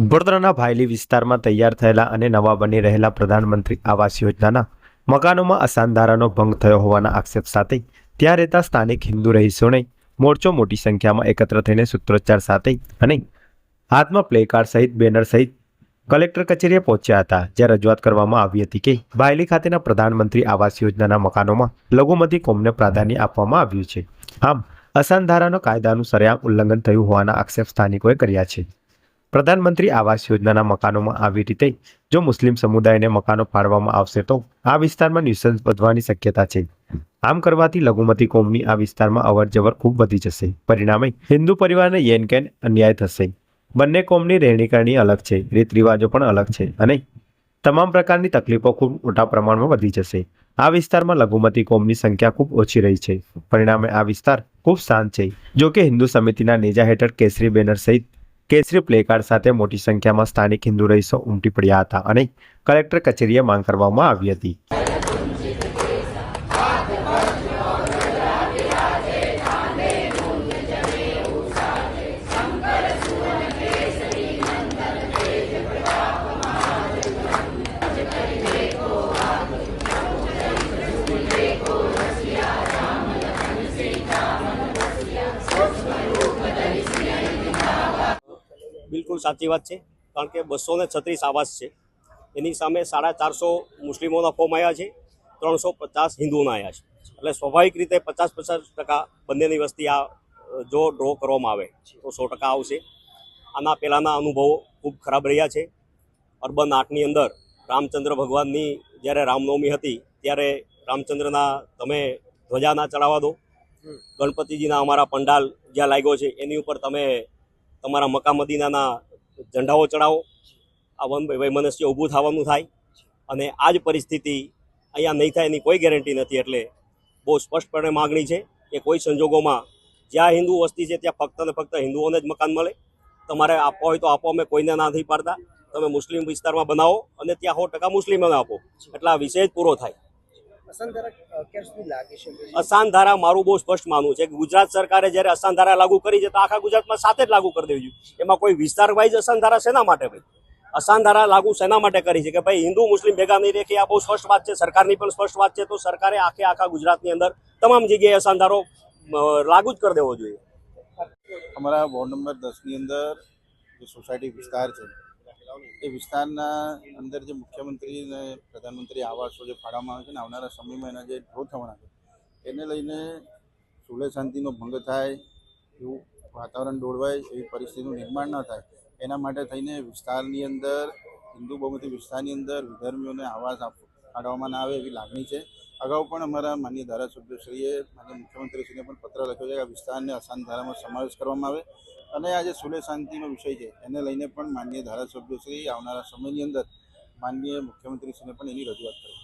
વડોદરાના ભાયલી વિસ્તારમાં તૈયાર થયેલા અને નવા બની રહેલા પ્રધાનમંત્રી આવાસ યોજનાના મકાનોમાં અસાનધારાનો ભંગ થયો હોવાના આક્ષેપ સાથે ત્યાં રહેતા સ્થાનિક હિન્દુ રહીશોને મોરચો મોટી સંખ્યામાં એકત્ર થઈને સૂત્રોચ્ચાર સાથે અને હાથમાં પ્લે કાર્ડ સહિત બેનર સહિત કલેક્ટર કચેરીએ પહોંચ્યા હતા, જ્યાં રજૂઆત કરવામાં આવી હતી કે ભાયલી ખાતેના પ્રધાનમંત્રી આવાસ યોજનાના મકાનોમાં લઘુમતી કોમને પ્રાધાન્ય આપવામાં આવ્યું છે. આમ અસાનધારાનો કાયદાનું સરેઆમ ઉલ્લંઘન થયું હોવાના આક્ષેપ સ્થાનિકોએ કર્યા છે. પ્રધાનમંત્રી આવાસ યોજનાના મકાનોમાં આવી રીતે જો મુસ્લિમ સમુદાયને મકાનો ફાળવામાં આવશે તો આ વિસ્તારમાં ન્યુસન્સ વધવાની શક્યતા છે. આમ કરવાથી લઘુમતી કોમની આ વિસ્તારમાં અવરજવર ખૂબ વધી જશે. પરિણામે હિન્દુ પરિવારને યેનકેન અન્યાય થશે. બંને કોમની રહેણીકરણી અલગ છે. રીત રિવાજો પણ અલગ છે અને તમામ પ્રકારની તકલીફો ખૂબ મોટા પ્રમાણમાં વધી જશે. આ વિસ્તારમાં લઘુમતી કોમની સંખ્યા ખૂબ ઓછી રહી છે. પરિણામે આ વિસ્તાર ખૂબ શાંત છે. જો કે હિન્દુ સમિતિના નેજા હેઠળ કેસરી બેનર સહિત કેસરી પ્લેકાર્ડ સાથે મોટી સંખ્યામાં સ્થાનિક હિન્દુ રહીશો ઉમટી પડ્યા હતા અને કલેક્ટર કચેરીએ માંગ કરવામાં આવી હતી. બિલકુલ સાચી વાત છે. કારણ કે બસો ને છત્રીસ આવાસ છે. એની સામે સાડા ચારસો મુસ્લિમોના ફોર્મ આવ્યા છે. ત્રણસો પચાસ હિન્દુઓના આવ્યા છે. એટલે સ્વાભાવિક રીતે પચાસ પચાસ ટકા બંનેની વસ્તી આ જો ડ્રો કરવામાં આવે તો સો ટકા આવશે. આના પહેલાંના અનુભવો ખૂબ ખરાબ રહ્યા છે. અર્બન આર્ટની અંદર રામચંદ્ર ભગવાનની જ્યારે રામનવમી હતી ત્યારે રામચંદ્રના તમે ધ્વજા ના ચડાવવા દો. ગણપતિજીના અમારા પંડાલ જ્યાં લાગ્યો છે એની ઉપર તમે તમારા મકા મદીનાના ઝંડાઓ ચડાવો. આ વન વૈમનસ્ય ઊભું થવાનું થાય અને આ જ પરિસ્થિતિ અહીંયા નહીં થાય એની કોઈ ગેરંટી નથી એટલે બહુ સ્પષ્ટપણે માગણી છે કે કોઈ સંજોગોમાં જ્યાં હિન્દુ વસ્તી છે ત્યાં ફક્ત ને ફક્ત હિન્દુઓને જ મકાન મળે. તમારે આપવા હોય તો આપો, અમે કોઈને ના નથી પાડતા. તમે મુસ્લિમ વિસ્તારમાં બનાવો અને ત્યાં સો ટકા મુસ્લિમોને આપો. એટલે આ વિષય પૂરો થાય. અસાન ધારા મારું બહુ સ્પષ્ટ માનવું છે કે ગુજરાત સરકારે જ્યારે અસાન ધારા લાગુ કરી છે તો આખા ગુજરાતમાં સાથે જ લાગુ કરી દેવી જોઈએ. એમાં કોઈ વિસ્તાર વાઇઝ અસાન ધારા શેના માટે ભાઈ? અસાન ધારા લાગુ શેના માટે કરી છે કે ભાઈ હિન્દુ મુસ્લિમ ભેગા નહીં રેખી કે આ બહુ સ્પષ્ટ વાત છે સરકારની પણ સ્પષ્ટ વાત છે તો સરકારે આખે આખા ગુજરાતની અંદર તમામ જગ્યાએ અસાન ધારો લાગુ જ કરી દેવો જોઈએ. અમારા વોર્ડ નંબર દસની અંદર જે સોસાયટી વિસ્તાર છે એ વિસ્તારના અંદર જે મુખ્યમંત્રી અને પ્રધાનમંત્રી આવાસો જે ફાળવવામાં આવે છે ને આવનારા સમયમાં એના જે ડ્રો થવાના છે, એને લઈને સુલે શાંતિનો ભંગ થાય, એવું વાતાવરણ દોડવાય એવી પરિસ્થિતિનું નિર્માણ ન થાય, એના માટે થઈને વિસ્તારની અંદર, હિન્દુ બહુમતી વિસ્તારની અંદર વિધર્મીઓને આવાસ આપ, ફાળવવામાં ના આવે એવી લાગણી છે. અગાઉ પણ અમારા માન્ય ધારાસભ્યશ્રીએ માન્ય મુખ્યમંત્રીશ્રીને પણ પત્ર લખ્યો છે કે આ વિસ્તારને અશાંત ધારામાં સમાવેશ કરવામાં આવે અને આ જે સુલે શાંતિનો વિષય છે, એને લઈને પણ માન્ય ધારાસભ્યશ્રી આવનારા સમયની અંદર માન્ય મુખ્યમંત્રીશ્રીને પણ એની રજૂઆત કરશે